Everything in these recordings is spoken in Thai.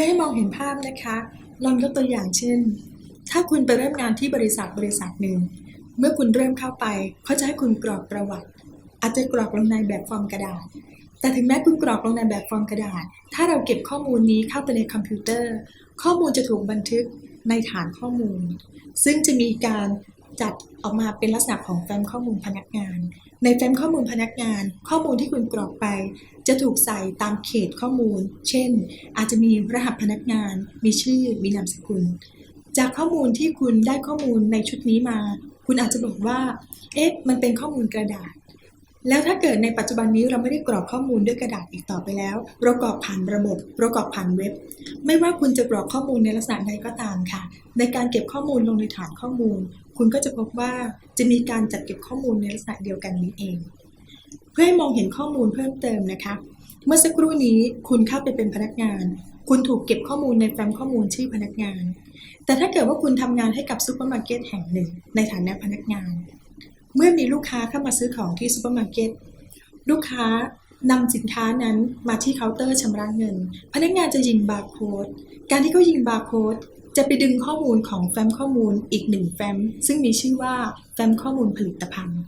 พื่อให้มองเห็นภาพนะคะ ลองยกตัวอย่างเช่น ถ้าคุณไปเริ่มงานที่บริษัทบริษัทหนึ่ง เมื่อคุณเริ่มเข้าไป เขาจะให้คุณกรอกประวัติ อาจจะกรอกลงในแบบฟอร์มกระดาษ แต่ถึงแม้คุณกรอกลงในแบบฟอร์มกระดาษ ถ้าเราเก็บข้อมูลนี้เข้าไปในคอมพิวเตอร์ ข้อมูลจะถูกบันทึกในฐานข้อมูล ซึ่งจะมีการ จัดออกมาเป็นลักษณะของแฟ้มข้อมูลพนักงาน ในแฟ้มข้อมูลพนักงาน ข้อมูลที่คุณกรอกไป จะถูกใส่ตามเขตข้อมูล เช่น อาจจะมีรหัสพนักงาน มีชื่อ มีนามสกุล จากข้อมูลที่คุณได้ข้อมูลในชุดนี้มา คุณอาจจะบอกว่า เอ๊ะ มันเป็นข้อมูลกระดาษ แล้วถ้าเกิดในปัจจุบันนี้เราไม่ได้กรอกข้อมูลด้วยกระดาษอีกต่อไปแล้วเรากรอกผ่านระบบเรากรอกผ่านเว็บ ไม่ว่าคุณจะกรอกข้อมูลในลักษณะใดก็ตามค่ะ ในการเก็บข้อมูลลงในฐานข้อมูล คุณก็จะพบว่าจะมีการจัดเก็บข้อมูลในลักษณะเดียวกันนี้เอง เพื่อให้มองเห็นข้อมูลเพิ่มเติมนะคะ เมื่อสักครู่นี้คุณเข้าไปเป็นพนักงาน คุณถูกเก็บข้อมูลในแฟ้มข้อมูลชื่อพนักงาน แต่ถ้าเกิดว่าคุณทำงานให้กับซูเปอร์มาร์เก็ตแห่งหนึ่ง ในฐานะพนักงาน เมื่อมีลูกค้าเข้ามาซื้อของที่ซูเปอร์มาร์เก็ตลูกค้านำสินค้านั้นมาที่เคาน์เตอร์ชำระเงิน พนักงานจะยิงบาร์โค้ดการที่เขายิงบาร์โค้ดจะไปดึงข้อมูลของแฟ้มข้อมูลอีกหนึ่งแฟ้มซึ่งมีชื่อว่าแฟ้มข้อมูลผลิตภัณฑ์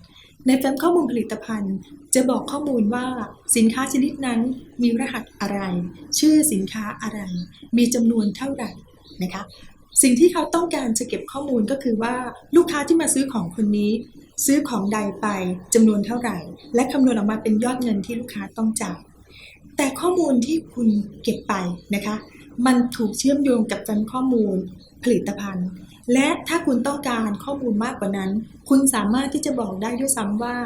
ในแฟ้มข้อมูลผลิตภัณฑ์ จะบอกข้อมูลว่าสินค้าชนิดนั้นมีรหัสอะไร ชื่อสินค้าอะไร มีจำนวนเท่าไหร่นะคะ สิ่งที่เขาต้องการจะเก็บข้อมูลก็คือว่าลูกค้าที่มาซื้อของคนนี้ซื้อของใดไปจำนวนเท่าไหร่ และคำนวณออกมาเป็นยอดเงินที่ลูกค้าต้องจ่ายแต่ข้อมูลที่คุณเก็บไปนะคะ มันถูกเชื่อมโยงกับแฟ้มข้อมูลผลิตภัณฑ์ และถ้าคุณต้องการข้อมูลมากกว่านั้น คุณสามารถที่จะบอกได้ด้วยซ้ำว่า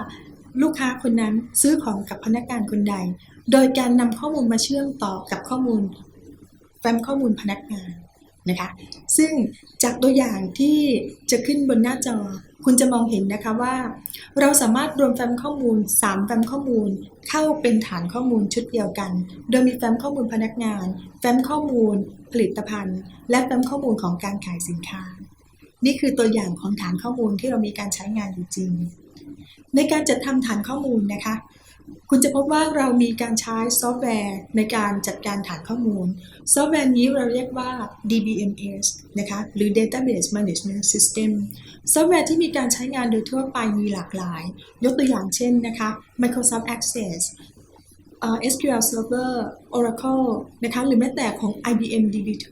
ลูกค้าคนนั้นซื้อของกับพนักงานคนใด โดยการนำข้อมูลมาเชื่อมต่อกับข้อมูลแฟ้มข้อมูลพนักงาน นะคะ ซึ่งจากตัวอย่างที่จะขึ้นบนหน้าจอ คุณจะมองเห็นนะคะว่า เราสามารถรวมแฟ้มข้อมูล 3 แฟ้มข้อมูล เข้าเป็นฐานข้อมูลชุดเดียวกัน โดยมีแฟ้มข้อมูลพนักงาน แฟ้มข้อมูล ผลิตภัณฑ์ และแฟ้มข้อมูลของการขายสินค้า นี่คือตัวอย่างของฐานข้อมูลที่เรามีการใช้งานอยู่จริง ในการจัดทำฐานข้อมูลนะคะ คุณจะพบว่าเรามีการใช้ซอฟต์แวร์ในการจัดการฐานข้อมูล ซอฟต์แวร์นี้เราเรียกว่า DBMS นะคะหรือ Database Management System ซอฟต์แวร์ที่มีการใช้งานโดยทั่วไปมีหลากหลาย ยกตัวอย่างเช่นนะคะ Microsoft Access SQL Server Oracle นะคะหรือแม้แต่ของ IBM DB2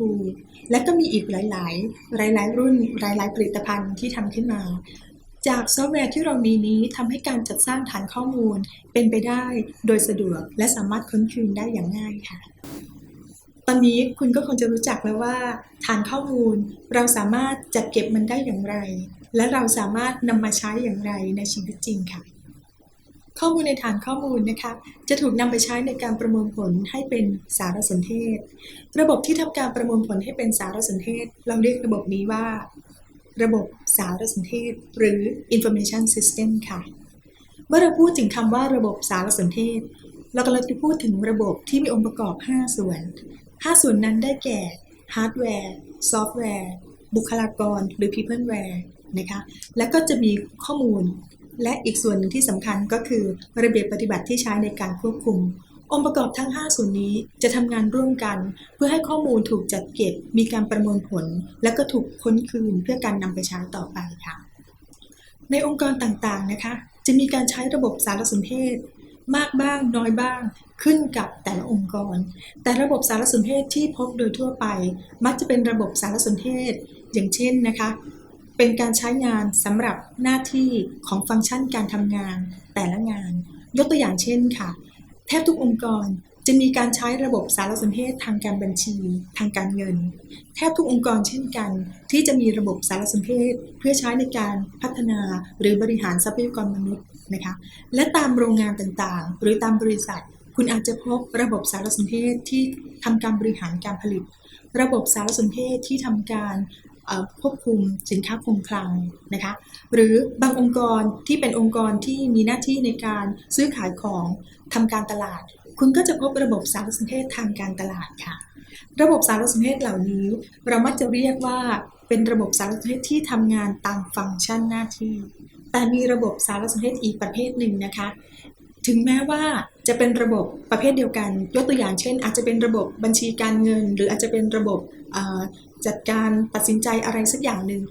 และก็มีอีกหลาย ๆ หลาย ๆ รุ่นหลาย ๆ ผลิตภัณฑ์ที่ทำขึ้นมา จากซอฟต์แวร์ที่เรามีนี้ทำให้การจัดสร้างฐานข้อมูลเป็นไปได้โดยสะดวกและสามารถค้นคืนได้อย่างง่ายค่ะ ตอนนี้คุณก็คงจะรู้จักแล้วว่า ฐานข้อมูลเราสามารถจัดเก็บมันได้อย่างไร และเราสามารถนำมาใช้อย่างไรในชีวิตจริงค่ะ ข้อมูลในฐานข้อมูลนะคะจะถูกนำไปใช้ในการประมวลผลให้เป็นสารสนเทศ ระบบที่ทำการประมวลผลให้เป็นสารสนเทศ เราเรียกระบบนี้ว่า ระบบสารสนเทศ หรือ information system ค่ะ เมื่อเราพูดถึงคำว่าระบบสารสนเทศ เรากำลังจะพูดถึงระบบที่มีองค์ประกอบ 5 ส่วน 5 ส่วนนั้นได้แก่ฮาร์ดแวร์ ซอฟต์แวร์ บุคลากร หรือ peopleware นะคะ แล้วก็จะมีข้อมูล และอีกส่วนหนึ่งที่สำคัญก็คือระเบียบปฏิบัติที่ใช้ในการควบคุม องค์ประกอบทั้ง 5 ส่วนนี้จะทำงานร่วมกัน เพื่อให้ข้อมูลถูกจัดเก็บ มีการประมวลผล และก็ถูกค้นคืนเพื่อการนำไปใช้ต่อไปค่ะ ในองค์กรต่างๆนะคะ จะมีการใช้ระบบสารสนเทศ มากบ้างน้อยบ้าง ขึ้นกับแต่ละองค์กร แต่ระบบสารสนเทศที่พบโดยทั่วไป มักจะเป็นระบบสารสนเทศ อย่างเช่นนะคะ เป็นการใช้งานสำหรับหน้าที่ของฟังก์ชันการทำงานแต่ละงาน ยกตัวอย่างเช่นค่ะ ทบทุกองค์กรจะมีการใช้ระบบสารสนเทศทางการบัญชี ทางการเงิน แทบทุกองค์กรเช่นกัน ที่จะมีระบบสารสนเทศ เพื่อใช้ในการพัฒนาหรือบริหารทรัพยากรมนุษย์นะคะและตามโรงงานต่างๆ หรือตามบริษัท คุณอาจจะพบระบบสารสนเทศที่ทำการบริหารการผลิต ระบบสารสนเทศที่ทำการ ควบคุมสินค้าคงคลังนะคะหรือบางองค์กรที่เป็นองค์กรที่มีหน้าที่ในการซื้อขายของทำการตลาด คุณก็จะพบระบบสารสนเทศทางการตลาดค่ะ ระบบสารสนเทศเหล่านี้ เรามักจะเรียกว่าเป็นระบบสารสนเทศที่ทำงานตามฟังก์ชันหน้าที่ แต่มีระบบสารสนเทศอีกประเภทหนึ่งนะคะ ถึงแม้ว่าจะเป็นระบบประเภทเดียวกัน ยกตัวอย่างเช่น อาจจะเป็นระบบบัญชีการเงิน หรืออาจจะเป็นระบบจัดการตัดสินใจอะไรสักอย่างหนึ่ง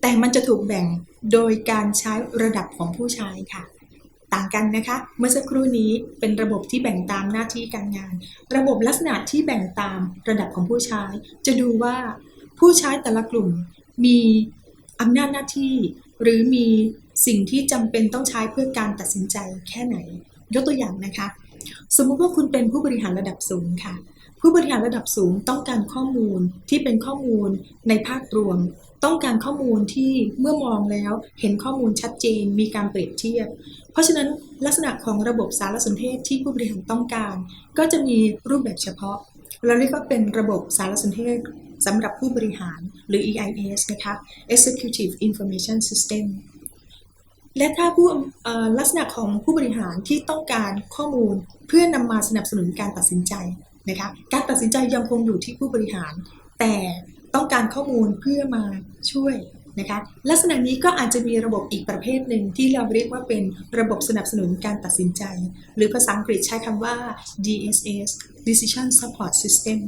แต่มันจะถูกแบ่งโดยการใช้ระดับของผู้ใช้ค่ะ ต่างกันนะคะ เมื่อสักครู่นี้เป็นระบบที่แบ่งตามหน้าที่การงาน ระบบลักษณะที่แบ่งตามระดับของผู้ใช้ จะดูว่าผู้ใช้แต่ละกลุ่มมีอำนาจหน้าที่ หรือมีสิ่งที่จำเป็นต้องใช้เพื่อการตัดสินใจแค่ไหน ยกตัวอย่างนะคะ สมมุติว่าคุณเป็นผู้บริหารระดับสูงค่ะ ผู้บริหารระดับสูงต้องการข้อมูลที่เป็นข้อมูลในภาพรวม ต้องการข้อมูลที่เมื่อมองแล้วเห็นข้อมูลชัดเจน มีการเปรียบเทียบ เพราะฉะนั้นลักษณะของระบบสารสนเทศที่ผู้บริหารต้องการ ก็จะมีรูปแบบเฉพาะ เราเรียกว่าเป็นระบบสารสนเทศสำหรับผู้บริหารหรือ EIS นะคะ Executive Information System และถ้าผู้ลักษณะของผู้บริหารที่ต้องการข้อมูลเพื่อนำมาสนับสนุนการตัดสินใจนะคะการตัดสินใจยังคงอยู่ที่ผู้บริหาร แต่ต้องการข้อมูลเพื่อมาช่วยนะคะลักษณะนี้ก็อาจจะมีระบบอีกประเภทหนึ่งที่เราเรียกว่าเป็นระบบสนับสนุนการตัดสินใจ หรือภาษาอังกฤษใช้คำว่า DSS Decision Support System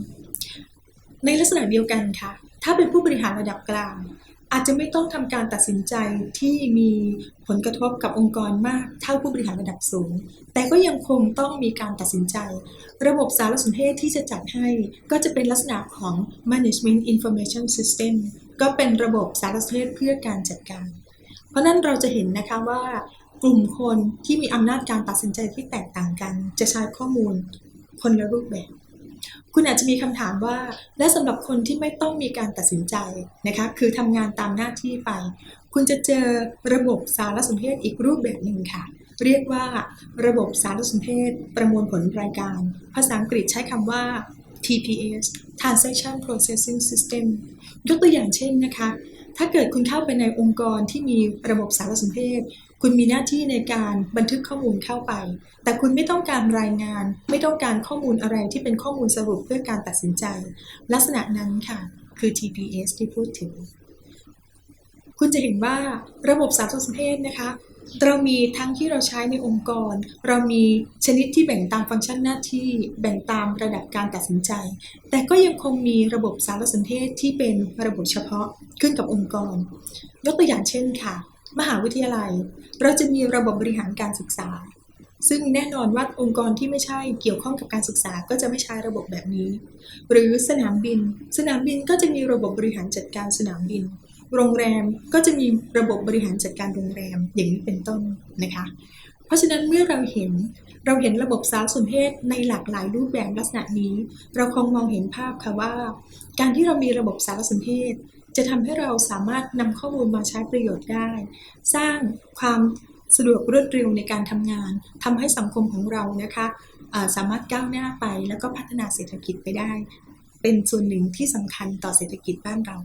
ในลักษณะเดียวกันค่ะ ถ้าเป็นผู้บริหารระดับกลาง อาจจะไม่ต้องทำการตัดสินใจที่มีผลกระทบกับองค์กรมากเท่าผู้บริหารระดับสูง แต่ก็ยังคงต้องมีการตัดสินใจ ระบบสารสนเทศที่จะจัดให้ก็จะเป็นลักษณะของ management information system ก็เป็นระบบสารสนเทศเพื่อการจัดการ เพราะนั้นเราจะเห็นนะคะว่ากลุ่มคนที่มีอำนาจการตัดสินใจที่แตกต่างกัน จะใช้ข้อมูลคนละรูปแบบ คุณอาจจะมีคำถามว่า และสำหรับคนที่ไม่ต้องมีการตัดสินใจนะคะคือทำงานตามหน้าที่ไป คุณจะเจอระบบสารสนเทศอีกรูปแบบหนึ่งค่ะ เรียกว่าระบบสารสนเทศประมวลผลรายการ ภาษาอังกฤษใช้คำว่า TPS Transaction Processing System ยกตัวอย่างเช่นนะคะ ถ้าเกิดคุณเข้าไปในองค์กรที่มีระบบสารสนเทศ คุณมีหน้าที่ในการบันทึกข้อมูลเข้าไป แต่คุณไม่ต้องการรายงาน ไม่ต้องการข้อมูลอะไรที่เป็นข้อมูลสรุปเพื่อการตัดสินใจ ลักษณะนั้นค่ะ คือ TPS ที่พูดถึง คุณจะเห็นว่าระบบสารสนเทศนะคะ เรามีทั้งที่เราใช้ในองค์กร เรามีชนิดที่แบ่งตามฟังก์ชันหน้าที่ แบ่งตามระดับการตัดสินใจ แต่ก็ยังคงมีระบบสารสนเทศที่เป็นระบบเฉพาะขึ้นกับองค์กร ยกตัวอย่างเช่นค่ะ มหาวิทยาลัย เราจะมีระบบบริหารการศึกษา ซึ่งแน่นอนว่าองค์กรที่ไม่ใช่เกี่ยวข้องกับการศึกษาก็จะไม่ใช้ระบบแบบนี้ หรือสนามบิน สนามบินก็จะมีระบบบริหารจัดการสนามบิน โรงแรมก็จะมีระบบบริหารจัดการโรงแรมอย่างนี้เป็นต้นนะคะ เพราะฉะนั้นเมื่อเราเห็นเราเห็นระบบสารสนเทศในหลากหลายรูปแบบลักษณะนี้ เราคงมองเห็นภาพค่ะว่า การที่เรามีระบบสารสนเทศ จะทำให้เราสามารถนำข้อมูลมาใช้ประโยชน์ได้ สร้างความสะดวกรวดเร็วในการทำงานทำให้สังคมของเรานะคะอ่าสามารถก้าวหน้าไปแล้วก็พัฒนาเศรษฐกิจไปได้ เป็นส่วนหนึ่งที่สำคัญต่อเศรษฐกิจบ้านเรา